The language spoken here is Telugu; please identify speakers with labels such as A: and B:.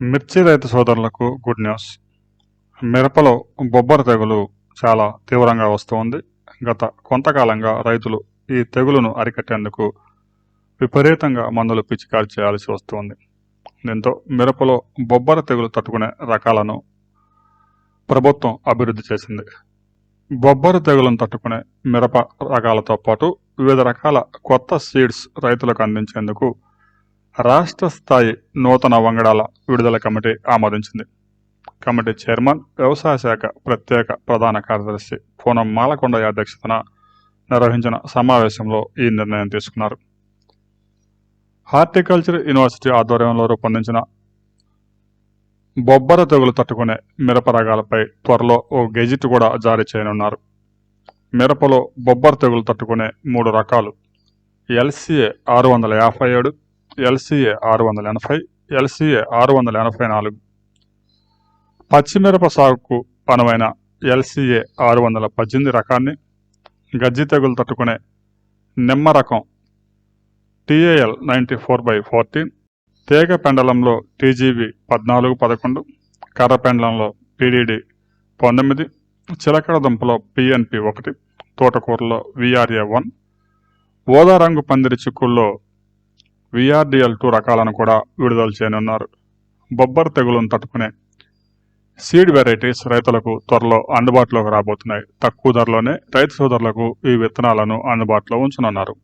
A: మిర్చి రైతు సోదరులకు గుడ్ న్యూస్. మిరపలో బొబ్బర తెగులు చాలా తీవ్రంగా వస్తోంది గత కొంతకాలంగా రైతులు ఈ తెగులును అరికట్టేందుకు విపరీతంగా మందులు పిచికారి చేయాల్సి వస్తోంది దీంతో మిరపలో బొబ్బర తెగులు తట్టుకునే రకాలను ప్రభుత్వం అభివృద్ధి చేసింది. బొబ్బర తెగులను తట్టుకునే మిరప రకాలతో పాటు వివిధ రకాల కొత్త సీడ్స్ రైతులకు అందించేందుకు రాష్ట్ర స్థాయి నూతన వంగడాల విడుదల కమిటీ ఆమోదించింది. కమిటీ చైర్మన్ వ్యవసాయ శాఖ ప్రత్యేక ప్రధాన కార్యదర్శి పూనం మాలకొండయ్య అధ్యక్షతన నిర్వహించిన సమావేశంలో ఈ నిర్ణయం తీసుకున్నారు. హార్టికల్చర్ యూనివర్సిటీ ఆధ్వర్యంలో రూపొందించిన బొబ్బర తెగులు తట్టుకునే మిరప రకాలపై త్వరలో ఓ గెజిట్ కూడా జారీ చేయనున్నారు. మిరపలో బొబ్బర తెగులు తట్టుకునే మూడు రకాలు ఎల్సిఏ ఆరు వందల యాభై ఏడు ఎల్సిఏ ఆరు వందల ఎనభై ఎల్సిఏ ఆరు వందల ఎనభై నాలుగు. పచ్చిమిరప సాగుకు అనువైన ఎల్సిఏ ఆరు వందల పద్దెనిమిది రకాన్ని గజ్జి తెగులు తట్టుకునే నిమ్మ రకం TAL ninety four by fourteen తేగ పెండలంలో టీజీబీ పద్నాలుగు పదకొండు కర్ర పెండలంలో టీడీడీ పంతొమ్మిది చిలకడ దుంపలో పిఎన్పి ఒకటి తోటకూరలో విఆర్ఏ వన్ ఓదా రంగు పందిరి చిక్కుల్లో విఆర్డిఎల్ టూ రకాలను కూడా విడుదల చేయనున్నారు. బొబ్బర్ తెగులను తట్టుకునే సీడ్ వెరైటీస్ రైతులకు త్వరలో అందుబాటులోకి రాబోతున్నాయి. తక్కువ ధరలోనే రైతు సోదరులకు ఈ విత్తనాలను అందుబాటులో ఉంచనున్నారు.